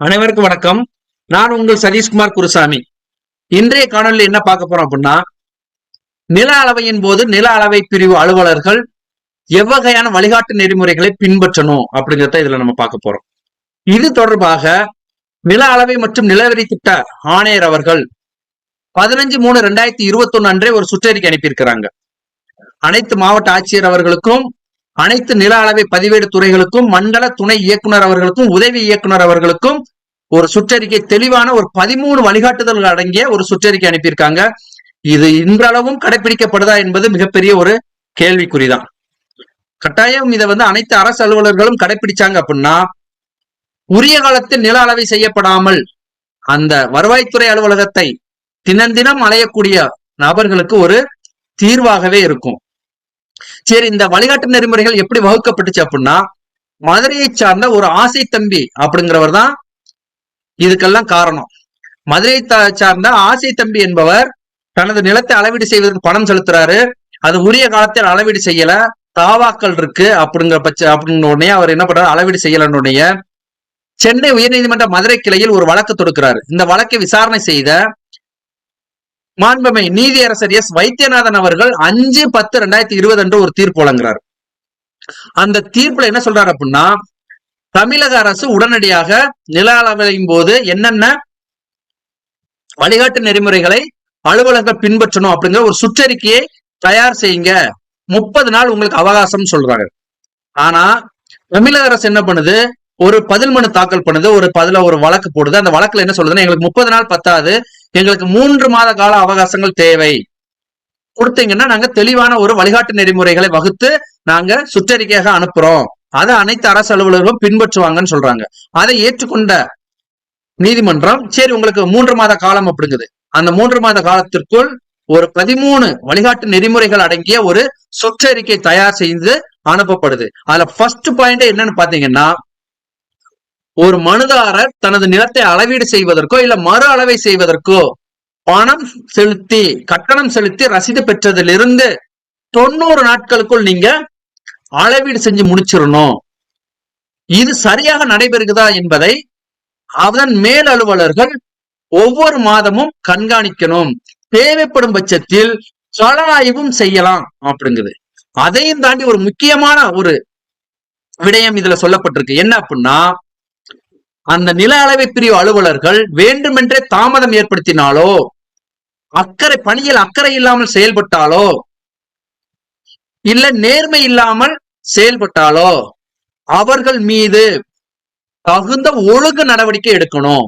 அனைவருக்கும் வணக்கம். நான் உங்கள் சதீஷ்குமார் குருசாமி. இன்றைய காணொலியில் என்ன பார்க்க போறோம் அப்படின்னா நில அளவையின் போது நில அளவை பிரிவு அலுவலர்கள் எவ்வகையான வழிகாட்டு நெறிமுறைகளை பின்பற்றணும் அப்படிங்கிறத இதுல நம்ம பார்க்க போறோம். இது தொடர்பாக நில அளவை மற்றும் நிலவரி திட்ட ஆணையர் அவர்கள் பதினஞ்சு மூணு ரெண்டாயிரத்தி இருபத்தி ஒன்னு அன்றே ஒரு சுற்றறிக்கை அனுப்பியிருக்கிறாங்க. அனைத்து மாவட்ட ஆட்சியர் அவர்களுக்கும் அனைத்து நில அளவை பதிவேடு துறைகளுக்கும் மண்டல துணை இயக்குனர் அவர்களுக்கும் உதவி இயக்குனர் அவர்களுக்கும் ஒரு சுற்றறிக்கை தெளிவான ஒரு பதிமூணு வழிகாட்டுதல்கள் அடங்கிய ஒரு சுற்றறிக்கை அனுப்பியிருக்காங்க. இது இன்றளவும் கடைபிடிக்கப்படுதா என்பது மிகப்பெரிய ஒரு கேள்விக்குறிதான். கட்டாயம் இதை வந்து அனைத்து அரசு அலுவலர்களும் கடைபிடிச்சாங்க அப்படின்னா உரிய காலத்தில் நில அளவை செய்யப்படாமல் அந்த வருவாய்த்துறை அலுவலகத்தை தினம் தினம் அலையக்கூடிய நபர்களுக்கு ஒரு தீர்வாகவே இருக்கும். சரி இந்த வழிகாட்டு நெறிமுறைகள் எப்படி வகுக்கப்பட்டுச்சு அப்படின்னா மதுரையை சார்ந்த ஒரு ஆசை தம்பி அப்படிங்கிறவர் தான் இதுக்கெல்லாம் காரணம். மதுரையை சார்ந்த ஆசை தம்பி என்பவர் தனது நிலத்தை அளவீடு செய்வதற்கு பணம் செலுத்துறாரு. அது உரிய காலத்தில் அளவீடு செய்யல. தாவாக்கள் இருக்கு அப்படிங்கிற பட்ச அப்படின்னு உடனே அவர் என்ன பண்றாரு? அளவீடு செய்யலன்னு உடனே சென்னை உயர்நீதிமன்ற மதுரை கிளையில் ஒரு வழக்கு தொடுக்கிறாரு. இந்த வழக்கை விசாரணை செய்த மாண்புமை நீதியரசர் எஸ் வைத்தியநாதன் அவர்கள் அஞ்சு பத்து ரெண்டாயிரத்தி இருபது அன்று ஒரு தீர்ப்பு வழங்குறார். அந்த தீர்ப்புல என்ன சொல்றாரு அப்படின்னா தமிழக அரசு உடனடியாக நில அளவையும் போது என்னென்ன வழிகாட்டு நெறிமுறைகளை அலுவலகங்கள் பின்பற்றணும் அப்படிங்கிற ஒரு சுற்றறிக்கையை தயார் செய்யுங்க. முப்பது நாள் உங்களுக்கு அவகாசம் சொல்றாங்க ஆனா தமிழக அரசு என்ன பண்ணுது? ஒரு பதில் மனு தாக்கல் பண்ணுது. ஒரு பதில ஒரு வழக்கு போடுது. அந்த வழக்குல என்ன சொல்லுதுன்னா எங்களுக்கு முப்பது நாள் பத்தாது. எங்களுக்கு மூன்று மாத கால அவகாசங்கள் தேவை. கொடுத்தீங்கன்னா நாங்க தெளிவான ஒரு வழிகாட்டு நெறிமுறைகளை வகுத்து நாங்க சுற்றறிக்கையாக அனுப்புறோம். அதை அனைத்து அரசு அலுவலர்களும் பின்பற்றுவாங்கன்னு சொல்றாங்க. அதை ஏற்றுக்கொண்ட நீதிமன்றம் சரி உங்களுக்கு மூன்று மாத காலம் அப்படிங்குது. அந்த மூன்று மாத காலத்திற்குள் ஒரு பதிமூணு வழிகாட்டு நெறிமுறைகள் அடங்கிய ஒரு சுற்றறிக்கை தயார் செய்து அனுப்பப்படுது. அதுல ஃபர்ஸ்ட் பாயிண்ட் என்னன்னு பாத்தீங்கன்னா ஒரு மனுதாரர் தனது நிலத்தை அளவீடு செய்வதற்கோ இல்ல மறு அளவை செய்வதற்கோ பணம் செலுத்தி கட்டணம் செலுத்தி ரசீது பெற்றதிலிருந்து தொண்ணூறு நாட்களுக்குள் நீங்க அளவீடு செஞ்சு முடிச்சிடணும். இது சரியாக நடைபெறுகிறதா என்பதை அதன் மேல் அலுவலர்கள் ஒவ்வொரு மாதமும் கண்காணிக்கணும். தேவைப்படும் பட்சத்தில் கள ஆய்வும் செய்யலாம் அப்படிங்குது. அதையும் தாண்டி ஒரு முக்கியமான ஒரு விடயம் இதுல சொல்லப்பட்டிருக்கு. என்ன அப்படின்னா அந்த நில அளவை பிரிவு அலுவலர்கள் வேண்டுமென்றே தாமதம் ஏற்படுத்தினாலோ அக்கறை பணியில் அக்கறை இல்லாமல் செயல்பட்டாலோ இல்ல நேர்மை இல்லாமல் செயல்பட்டாலோ அவர்கள் மீது தகுந்த ஒழுங்கு நடவடிக்கை எடுக்கணும்.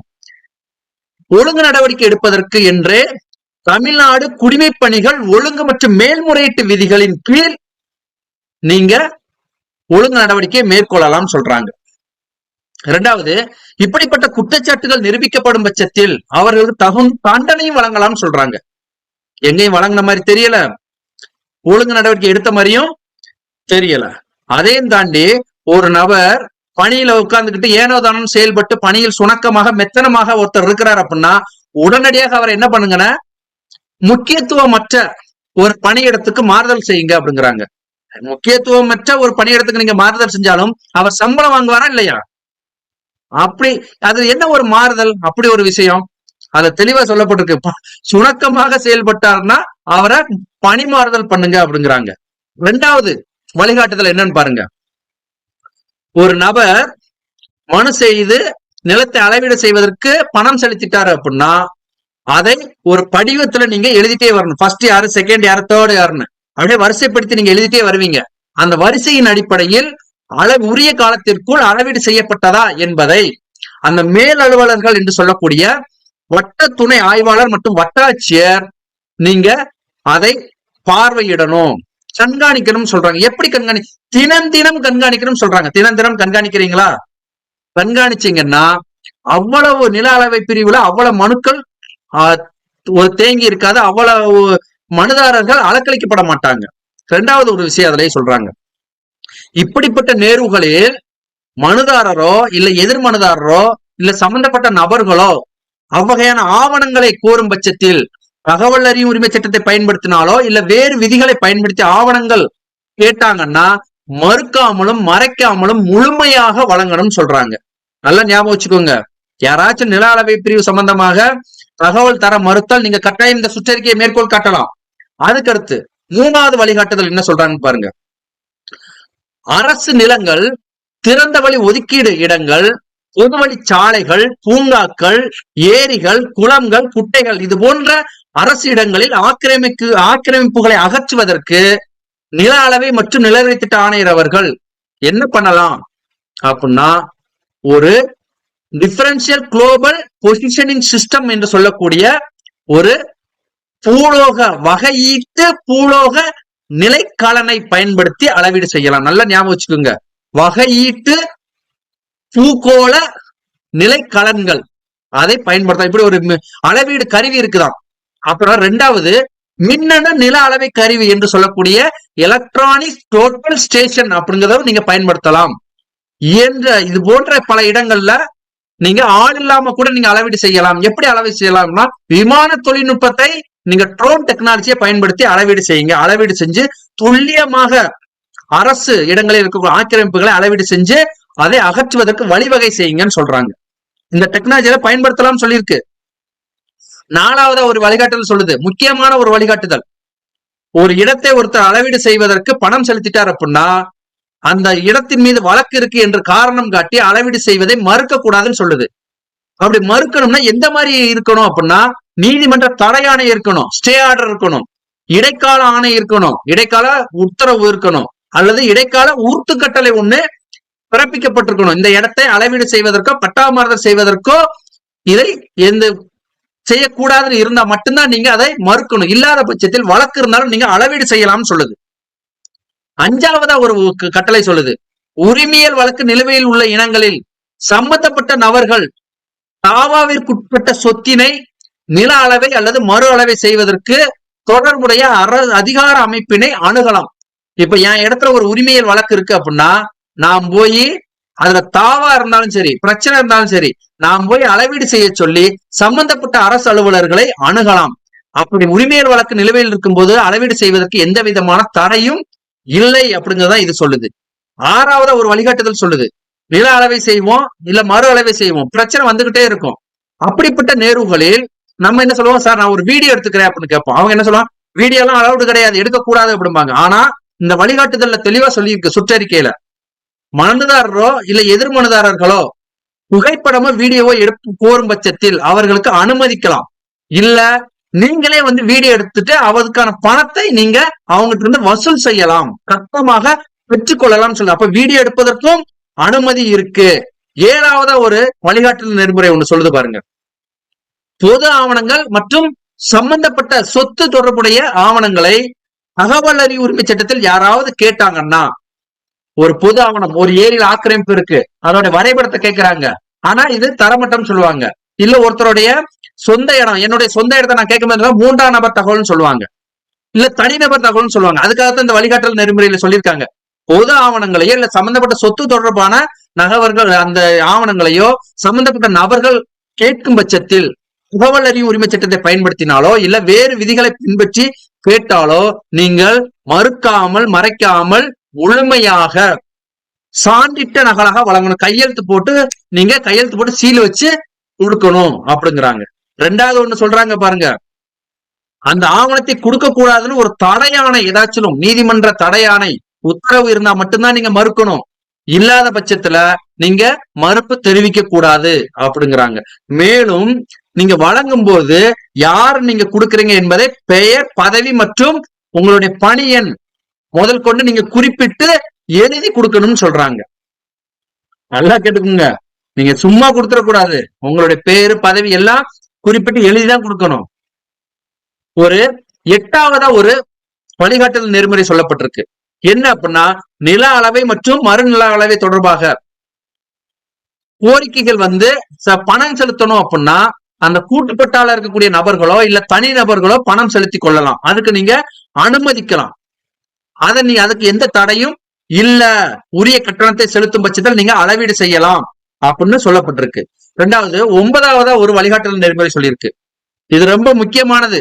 ஒழுங்கு நடவடிக்கை எடுப்பதற்கு என்றே தமிழ்நாடு குடிமை பணிகள் ஒழுங்கு மற்றும் மேல்முறையீட்டு விதிகளின் கீழ் நீங்க ஒழுங்கு நடவடிக்கையை மேற்கொள்ளலாம் சொல்றாங்க. இரண்டாவது இப்படிப்பட்ட குற்றச்சாட்டுகள் நிரூபிக்கப்படும் பட்சத்தில் அவர்களுக்கு தகும் தண்டனையும் வழங்கலாம்னு சொல்றாங்க. எங்கேயும் வழங்கின மாதிரி தெரியல. ஒழுங்கு நடவடிக்கை எடுத்த மாதிரியும் தெரியல. அதையும் தாண்டி ஒரு நபர் பணியில உட்கார்ந்துக்கிட்டு ஏனோ தானம் செயல்பட்டு பணியில் சுணக்கமாக மெத்தனமாக ஒருத்தர் இருக்கிறார் அப்படின்னா உடனடியாக அவர் என்ன பண்ணுங்கன்னா முக்கியத்துவமற்ற ஒரு பணியிடத்துக்கு மாறுதல் செய்யுங்க அப்படிங்கிறாங்க. முக்கியத்துவமற்ற ஒரு பணியிடத்துக்கு நீங்க மாறுதல் செஞ்சாலும் அவர் சம்பளம் வாங்குவாரா இல்லையா? அப்படி அது என்ன ஒரு மாறுதல்? அப்படி ஒரு விஷயம். அதுல தெளிவா சொல்லப்பட்டிருக்கு. சுணக்கமாக செயல்பட்டார்னா அவரை பணி மாறுதல் பண்ணுங்க அப்படிங்கிறாங்க. ரெண்டாவது வழிகாட்டுதல் என்னன்னு பாருங்க. ஒரு நபர் மனு செய்து நிலத்தை அளவீடு செய்வதற்கு பணம் செலுத்திட்டாரு அப்படின்னா அதை ஒரு படிவத்துல நீங்க எழுதிட்டே வரணும். ஃபர்ஸ்ட் யாரு செகண்ட் யாரு தேர்ட் யாருன்னு. அப்படியே வரிசைப்படுத்தி நீங்க எழுதிட்டே வருவீங்க. அந்த வரிசையின் அடிப்படையில் அளவு உரிய காலத்திற்குள் அளவீடு செய்யப்பட்டதா என்பதை அந்த மேல் அலுவலர்கள் என்று சொல்லக்கூடிய வட்ட துணை ஆய்வாளர் மற்றும் வட்டாட்சியர் நீங்க அதை பார்வையிடணும். கண்காணிக்கணும் சொல்றாங்க. எப்படி கண்காணி தினம் தினம் கண்காணிக்கணும் சொல்றாங்க. தினம் தினம் கண்காணிக்கிறீங்களா? கண்காணிச்சீங்கன்னா அவ்வளவு நில அளவை பிரிவுல அவ்வளவு மனுக்கள் ஒரு தேங்கி இருக்காது. அவ்வளவு மனுதாரர்கள் அலக்களிக்கப்பட மாட்டாங்க. ரெண்டாவது ஒரு விஷயம் அதிலே சொல்றாங்க. இப்படிப்பட்ட நேர்வுகளில் மனுதாரரோ இல்ல எதிர் மனுதாரரோ இல்ல சம்பந்தப்பட்ட நபர்களோ அவ்வகையான ஆவணங்களை கோரும் பட்சத்தில் தகவல் அறியும் உரிமை சட்டத்தை பயன்படுத்தினாலோ இல்ல வேறு விதிகளை பயன்படுத்தி ஆவணங்கள் கேட்டாங்கன்னா மறுக்காமலும் மறைக்காமலும் முழுமையாக வழங்கணும்னு சொல்றாங்க. நல்லா ஞாபகம் வச்சுக்கோங்க. யாராச்சும் நில அளவை பிரிவு சம்பந்தமாக தகவல் தர மறுத்தால் நீங்க கட்டாயம் இந்த சுற்றறிக்கையை மேற்கோள் காட்டலாம். அதுக்கடுத்து மூணாவது வழிகாட்டுதல் என்ன சொல்றாங்கன்னு பாருங்க. அரசு நிலங்கள் திறந்த வழி ஒதுக்கீடு இடங்கள் பொதுவழி சாலைகள் பூங்காக்கள் ஏரிகள் குளங்கள் குட்டைகள் இது போன்ற அரசு இடங்களில் ஆக்கிரமிக்கு ஆக்கிரமிப்புகளை அகற்றுவதற்கு நில அளவை மற்றும் நிலவரி திட்ட ஆணையர் அவர்கள் என்ன பண்ணலாம் அப்படின்னா ஒரு டிஃபரன்சியல் குளோபல் பொசிஷனிங் சிஸ்டம் என்று சொல்லக்கூடிய ஒரு பூலோக வகையீட்டு பூலோக நிலைக்கலனை பயன்படுத்தி அளவீடு செய்யலாம். நல்லா ஞாபகம் வச்சுக்கோங்க. வகையீட்டு பூகோள நிலைக்கலன்கள். அதை பயன்படுத்தலாம். இப்படி ஒரு அளவீடு கருவி இருக்குதாம். அப்புறம் ரெண்டாவது மின்னணு நில அளவை கருவி என்று சொல்லக்கூடிய எலக்ட்ரானிக் டோட்டல் ஸ்டேஷன் அப்படிங்கிறத நீங்க பயன்படுத்தலாம். இயன்ற இது போன்ற பல இடங்கள்ல நீங்க ஆள் இல்லாம கூட நீங்க அளவீடு செய்யலாம். எப்படி அளவீடு செய்யலாம்னா விமான தொழில்நுட்பத்தை நீங்க ட்ரோன் டெக்னாலஜியை பயன்படுத்தி அளவீடு செய்யுங்க. அளவீடு செஞ்சு துல்லியமாக அரசு இடங்களில் இருக்கக்கூடிய ஆக்கிரமிப்புகளை அளவீடு செஞ்சு அதை அகற்றுவதற்கு வழிவகை செய்யுங்கன்னு சொல்றாங்க. இந்த டெக்னாலஜியில பயன்படுத்தலாம்னு சொல்லியிருக்கு. நாலாவது ஒரு வழிகாட்டுதல் சொல்லுது. முக்கியமான ஒரு வழிகாட்டுதல். ஒரு இடத்தை ஒருத்தர் அளவீடு செய்வதற்கு பணம் செலுத்திட்டார் அப்படின்னா அந்த இடத்தின் மீது வழக்கு இருக்கு என்று காரணம் காட்டி அளவீடு செய்வதை மறுக்க கூடாதுன்னு சொல்லுது. அப்படி மறுக்கணும்னா எந்த மாதிரி இருக்கணும் அப்படின்னா நீதிமன்ற தடை ஆணை இருக்கணும் ஸ்டே ஆர்டர் இருக்கணும் இடைக்கால ஆணை இருக்கணும் இடைக்கால உத்தரவு இருக்கணும் அல்லது இடைக்கால ஊர்த்து கட்டளை ஒண்ணு பிறப்பிக்கப்பட்டிருக்கணும். இந்த இடத்தை அளவீடு செய்வதற்கோ பட்டாமறுதல் செய்வதற்கோ இதை எந்த செய்யக்கூடாதுன்னு இருந்தா மட்டும்தான் நீங்க அதை மறுக்கணும். இல்லாத பட்சத்தில் வழக்கு இருந்தாலும் நீங்க அளவீடு செய்யலாம்னு சொல்லுது. அஞ்சாவதா ஒரு கட்டளை சொல்லுது. உரிமையல் வழக்கு நிலுவையில் உள்ள இனங்களில் சம்பந்தப்பட்ட நபர்கள் தாவாவிற்குட்பட்ட சொத்தினை நில அளவை அல்லது மறு அளவை செய்வதற்கு தொடர்புடைய அர அதிகார அமைப்பினை அணுகலாம். இப்ப என் இடத்துல ஒரு உரிமையல் வழக்கு இருக்கு அப்படின்னா நான் போய் அதுல தாவா இருந்தாலும் சரி பிரச்சனை இருந்தாலும் சரி நாம் போய் அளவீடு செய்ய சொல்லி சம்பந்தப்பட்ட அரசு அலுவலர்களை அணுகலாம். அப்படி உரிமையல் வழக்கு நிலுவையில் இருக்கும்போது அளவீடு செய்வதற்கு எந்த விதமான தடையும் இல்லை அப்படிங்கறத இது சொல்லுது. ஆறாவது ஒரு வழிகாட்டுதல் சொல்லுது. நில அளவை செய்வோம் இல்ல மறு அளவை செய்வோம். பிரச்சனை வந்துகிட்டே இருக்கும். அப்படிப்பட்ட நேர்வுகளில் நம்ம என்ன சொல்லுவோம்? சார் நான் ஒரு வீடியோ எடுத்துக்கிறேன் அப்படின்னு கேட்போம். அவங்க என்ன சொல்லுவாங்க? வீடியோ எல்லாம் அலௌடு கிடையாது எடுக்கக்கூடாது அப்படிம்பாங்க. ஆனா இந்த வழிகாட்டுதல்ல தெளிவா சொல்லியிருக்கு சுற்றறிக்கையில. மனதாரரோ இல்ல எதிர் மனதாரர்களோ புகைப்படமோ வீடியோவோ எடுப்பு கோரும் பட்சத்தில் அவர்களுக்கு அனுமதிக்கலாம். இல்ல நீங்களே வந்து வீடியோ எடுத்துட்டு அவருக்கான பணத்தை நீங்க அவங்ககிட்ட இருந்து வசூல் செய்யலாம். கட்டமாக பெற்றுக்கொள்ளலாம் சொல்ல அப்ப வீடியோ எடுப்பதற்கும் அனுமதி இருக்கு. ஏழாவதா ஒரு வழிகாட்டு நெறிமுறை ஒண்ணு சொல்லுது பாருங்க. பொது ஆவணங்கள் மற்றும் சம்பந்தப்பட்ட சொத்து தொடர்புடைய ஆவணங்களை தகவல் அறிவு உரிமை சட்டத்தில் யாராவது கேட்டாங்கன்னா ஒரு பொது ஆவணம் ஒரு ஏரியில் ஆக்கிரமிப்பு இருக்கு. அதோட வரைபடத்தை கேட்கிறாங்க ஆனா இது தரமட்டம் சொல்லுவாங்க. இல்ல ஒருத்தருடைய சொந்த இடம் என்னுடைய சொந்த இடத்தை நான் கேட்கும் மூன்றாம் நபர் தகவல்னு சொல்லுவாங்க. இல்ல தனிநபர் தகவல்னு சொல்லுவாங்க. அதுக்காகத்தான் இந்த வழிகாட்டல் நெறிமுறையில சொல்லியிருக்காங்க. பொது ஆவணங்களையோ இல்ல சம்பந்தப்பட்ட சொத்து தொடர்பான நகவர்கள் அந்த ஆவணங்களையோ சம்பந்தப்பட்ட நபர்கள் கேட்கும் பட்சத்தில் புகவல் அறிவு உரிமை சட்டத்தை பயன்படுத்தினாலோ இல்ல வேறு விதிகளை பின்பற்றி கேட்டாலோ நீங்கள் மறுக்காமல் மறைக்காமல் முழுமையாக சான்றிட்ட நகலாக வழங்கணும். கையெழுத்து போட்டு நீங்க கையெழுத்து போட்டு சீல் வச்சு கொடுக்கணும் அப்படிங்கிறாங்க. ரெண்டாவது ஒண்ணு சொல்றாங்க பாருங்க. அந்த ஆவணத்தை கொடுக்க கூடாதுன்னு ஒரு தடையானை ஏதாச்சும் நீதிமன்ற தடையானை உத்தரவு இருந்தா மட்டும்தான் நீங்க மறுக்கணும். இல்லாத பட்சத்துல நீங்க மறுப்பு தெரிவிக்க கூடாது அப்படிங்கிறாங்க. மேலும் நீங்க வழங்கும் போது யார் நீங்க கொடுக்குறீங்க என்பதை பெயர் பதவி மற்றும் உங்களுடைய பணியன் முதல் கொண்டு நீங்க குறிப்பிட்டு எழுதி கொடுக்கணும்னு சொல்றாங்க. நல்லா கேட்டுக்கோங்க. நீங்க சும்மா கொடுத்துடக்கூடாது. உங்களுடைய பேரு பதவி எல்லாம் குறிப்பிட்டு எழுதிதான் கொடுக்கணும். ஒரு எட்டாவதா ஒரு வழிகாட்டுதல் நெறிமுறை சொல்லப்பட்டிருக்கு. என்ன அப்படின்னா நில அளவை மற்றும் மறுநில அளவை தொடர்பாக. கோரிக்கைகள் வந்து பணம் செலுத்தணும் அப்படின்னா அந்த கூட்டுப்பட்டால இருக்கக்கூடிய நபர்களோ இல்ல தனி நபர்களோ பணம் செலுத்தி கொள்ளலாம். அதுக்கு நீங்க அனுமதிக்கலாம். அதை நீ அதுக்கு எந்த தடையும் இல்ல. உரிய கட்டணத்தை செலுத்தும் பட்சத்தில் நீங்க அளவீடு செய்யலாம். அப்படின்னு சொல்லப்பட்டிருக்கு. ரெண்டாவது ஒன்பதாவதா ஒரு வழிகாட்டல் நெறிமுறை சொல்லியிருக்கு. இது ரொம்ப முக்கியமானது.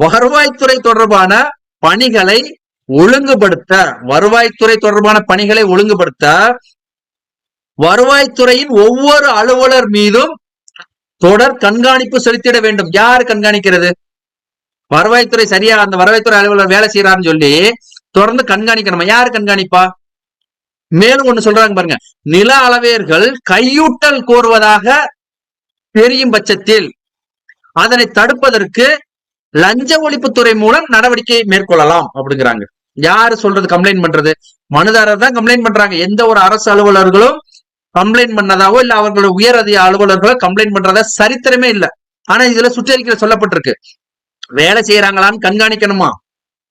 வருவாய்த்துறை தொடர்பான பணிகளை ஒழுங்குபடுத்த வருவாய்த்துறை தொடர்பான பணிகளை ஒழுங்குபடுத்த வருவாய்த்துறையின் ஒவ்வொரு அலுவலர் மீதும் தொடர் கண்காணிப்பு செலுத்திட வேண்டும். யார் கண்காணிக்கிறது? வருவாய்த்துறை சரியா அந்த வருவாய்த்துறை அலுவலர் வேலை செய்யறான்னு சொல்லி தொடர்ந்து கண்காணிக்கணுமா? யார் கண்காணிப்பா? மேலும் ஒண்ணு சொல்றாங்க பாருங்க. நில அளவையர்கள் கையூட்டல் கோருவதாக தெரியும் பட்சத்தில் அதனை தடுப்பதற்கு லஞ்ச ஒழிப்புத்துறை மூலம் நடவடிக்கை மேற்கொள்ளலாம் அப்படிங்கிறாங்க. யாரு சொல்றது கம்ப்ளைண்ட் பண்றது? மனுதாரர் தான் கம்ப்ளைண்ட் பண்றாங்க. எந்த ஒரு அரசு அலுவலர்களும் கம்ப்ளைண்ட் பண்ணதாவோ இல்ல அவர்களோட உயர் அதிக அலுவலர்களோ கம்ப்ளைண்ட் பண்றதா சரித்திரமே இல்ல. ஆனா இதுல சுற்றறிக்கையில சொல்லப்பட்டிருக்கு. வேலை செய்யறாங்களான்னு கண்காணிக்கணுமா?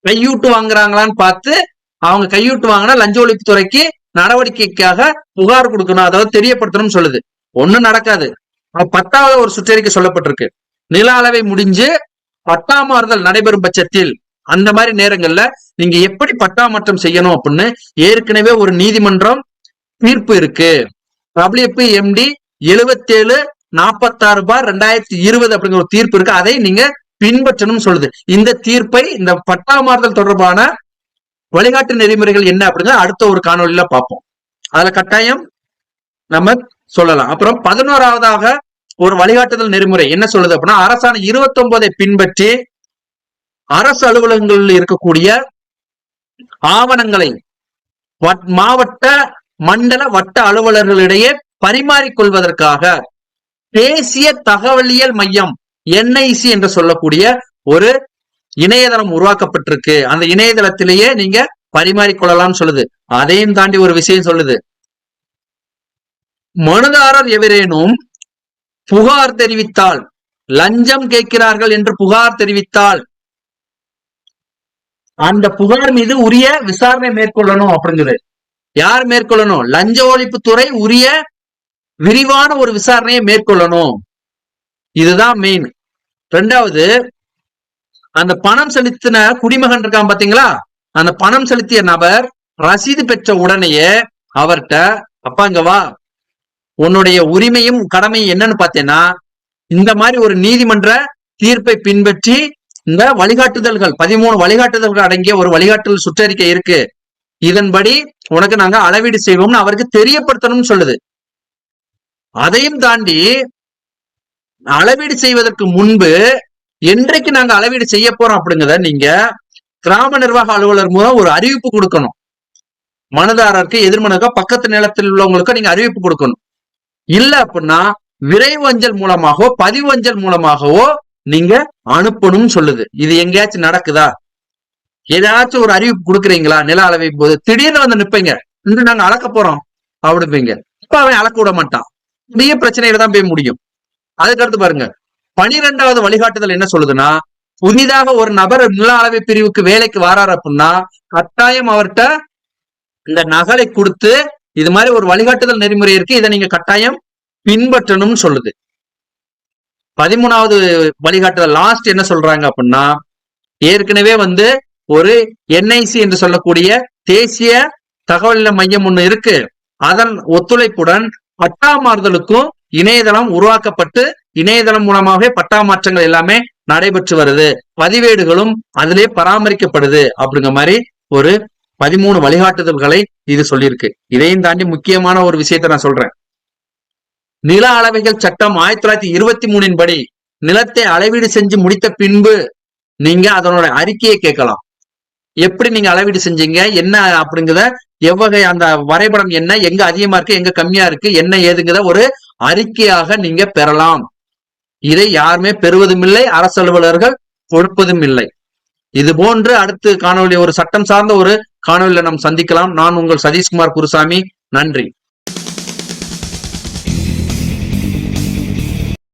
கையூட்டு வாங்குறாங்களான்னு பார்த்து அவங்க கையூட்டு வாங்கினா லஞ்ச ஒழிப்புத்துறைக்கு நடவடிக்கைக்காக புகார் கொடுக்கணும் அதாவது தெரியப்படுத்தணும்னு சொல்லுது. ஒண்ணு நடக்காது. பத்தாவது ஒரு சுற்றறிக்கை சொல்லப்பட்டிருக்கு. நில அளவை முடிஞ்சு பட்டா மாறுதல் நடைபெறும் பட்சத்தில் அந்த மாதிரி நேரங்கள்ல நீங்க எப்படி பட்டா மாற்றம் செய்யணும் அப்படின்னு ஏற்கனவே ஒரு நீதிமன்றம் தீர்ப்பு இருக்கு. டபிள்யூபி எம்டி எழுபத்தேழு நாற்பத்தாறு பார் ரெண்டாயிரத்தி இருபது அப்படிங்கிற ஒரு தீர்ப்பு இருக்கு. அதை நீங்க பின்பற்றணும்னு சொல்லுது. இந்த தீர்ப்பை இந்த பட்டா மாறுதல் தொடர்பான வழிகாட்டு நெறிமுறைகள் என்ன அப்படிங்கிறத அடுத்த ஒரு காணொலியில பார்ப்போம். அதுல கட்டாயம் நம்ம சொல்லலாம். அப்புறம் பதினோராவதாக ஒரு வழிகாட்டுதல் நெறிமுறை என்ன சொல்லுது அப்படின்னா அரசாணை இருபத்தி ஒன்பதை பின்பற்றி அரசு அலுவலகங்களில் இருக்கக்கூடிய ஆவணங்களை வட்- மாவட்ட மண்டல வட்ட அலுவலர்களிடையே பரிமாறிக்கொள்வதற்காக தேசிய தகவலியல் மையம் என்ஐசி என்று சொல்லக்கூடிய ஒரு இணையதளம் உருவாக்கப்பட்டிருக்கு. அந்த இணையதளத்திலேயே நீங்க பரிமாறிக்கொள்ளலாம்னு சொல்லுது. அதையும் தாண்டி ஒரு விஷயம் சொல்லுது. மனுதாரர் எவரேனும் புகார் தெரிவித்தால் லஞ்சம் கேட்கிறார்கள் என்று புகார் தெரிவித்தால் அந்த புகார் மீது உரிய விசாரணை மேற்கொள்ளணும் அப்படிங்குது. யார் மேற்கொள்ளணும்? லஞ்ச ஒழிப்புத்துறை உரிய விரிவான ஒரு விசாரணையை மேற்கொள்ளணும். இதுதான் மெயின் ரெண்டாவது அந்த பணம் செலுத்தின குடிமகன் இருக்கான் பாத்தீங்களா? அந்த பணம் செலுத்திய நபர் ரசீது பெற்ற உடனேயே அவர்கிட்ட அப்பா இங்க வா. உன்னுடைய உரிமையும் கடமையும் என்னன்னு பார்த்தேன்னா இந்த மாதிரி ஒரு நீதிமன்ற தீர்ப்பை பின்பற்றி இந்த வழிகாட்டுதல்கள் பதிமூணு வழிகாட்டுதல்கள் அடங்கிய ஒரு வழிகாட்டுதல் சுற்றறிக்கை இருக்கு. இதன்படி உனக்கு நாங்க அளவீடு செய்வோம்னு அவருக்கு தெரியப்படுத்தணும்னு சொல்லுது. அதையும் தாண்டி அளவீடு செய்வதற்கு முன்பு என்றைக்கு நாங்க அளவீடு செய்ய போறோம் அப்படிங்கிறத நீங்க கிராம நிர்வாக அலுவலர் மூலம் ஒரு அறிவிப்பு கொடுக்கணும். மனுதாரருக்கு எதிர்மனுக்கோ பக்கத்து நிலத்தில் உள்ளவங்களுக்கு நீங்க அறிவிப்பு கொடுக்கணும். இல்ல அப்படின்னா விரைவு அஞ்சல் மூலமாகவோ பதிவு அஞ்சல் மூலமாகவோ நீங்க அனுப்பணும்னு சொல்லுது. இது எங்கேயாச்சும் நடக்குதா? ஏதாச்சும் ஒரு அறிவிப்பு கொடுக்குறீங்களா? நில அளவை போது. திடீர்னு வந்து நிப்பீங்க. இன்று நாங்க அளக்க போறோம் அப்படிப்பீங்க. இப்ப அவன் அளக்க விட மாட்டான். பெரிய பிரச்சனையில தான் போய் முடியும். அதுக்கடுத்து பாருங்க. பனிரெண்டாவது வழிகாட்டுதல் என்ன சொல்லுதுன்னா புதிதாக ஒரு நபர் நில அளவை பிரிவுக்கு வேலைக்கு வராரு அப்படின்னா கட்டாயம் அவர்கிட்ட இந்த நகலை கொடுத்து இது மாதிரி ஒரு வழிகாட்டுதல் நெறிமுறை இருக்கு இதை நீங்க கட்டாயம் பின்பற்றணும்னு சொல்லுது. பதிமூணாவது வழிகாட்டுதல் லாஸ்ட் என்ன சொல்றாங்க அப்படின்னா ஏற்கனவே வந்து ஒரு என்ஐசி என்று சொல்லக்கூடிய தேசிய தகவல் மையம் ஒண்ணு இருக்கு. அதன் ஒத்துழைப்புடன் பட்டா மாறுதலுக்கும் இணையதளம் உருவாக்கப்பட்டு இணையதளம் மூலமாகவே பட்டா மாற்றங்கள் எல்லாமே நடைபெற்று வருது. பதிவேடுகளும் அதிலே பராமரிக்கப்படுது அப்படிங்கிற மாதிரி ஒரு பதிமூணு வழிகாட்டுதல்களை இது சொல்லியிருக்கு. இதையும் தாண்டி முக்கியமான ஒரு விஷயத்தை நான் சொல்றேன். நில அளவைகள் சட்டம் ஆயிரத்தி தொள்ளாயிரத்தி இருபத்தி மூணின் படி நிலத்தை அளவீடு செஞ்சு முடித்த பின்பு நீங்க அதனுடைய அறிக்கையை கேட்கலாம். எப்படி நீங்க அளவீடு செஞ்சீங்க? என்ன அப்படிங்கிறத எவ்வகை அந்த வரைபடம் என்ன எங்க அதிகமா இருக்கு எங்க கம்மியா இருக்கு என்ன ஏதுங்கிறத ஒரு அறிக்கையாக நீங்க பெறலாம். இதை யாருமே பெறுவதும் இல்லை அரசு அலுவலர்கள் கொடுப்பதும் இல்லை. இது போன்று அடுத்து காணொலி ஒரு சட்டம் சார்ந்த ஒரு காணொலியில நாம் சந்திக்கலாம். நான் உங்கள் சதீஷ்குமார் குருசாமி. நன்றி.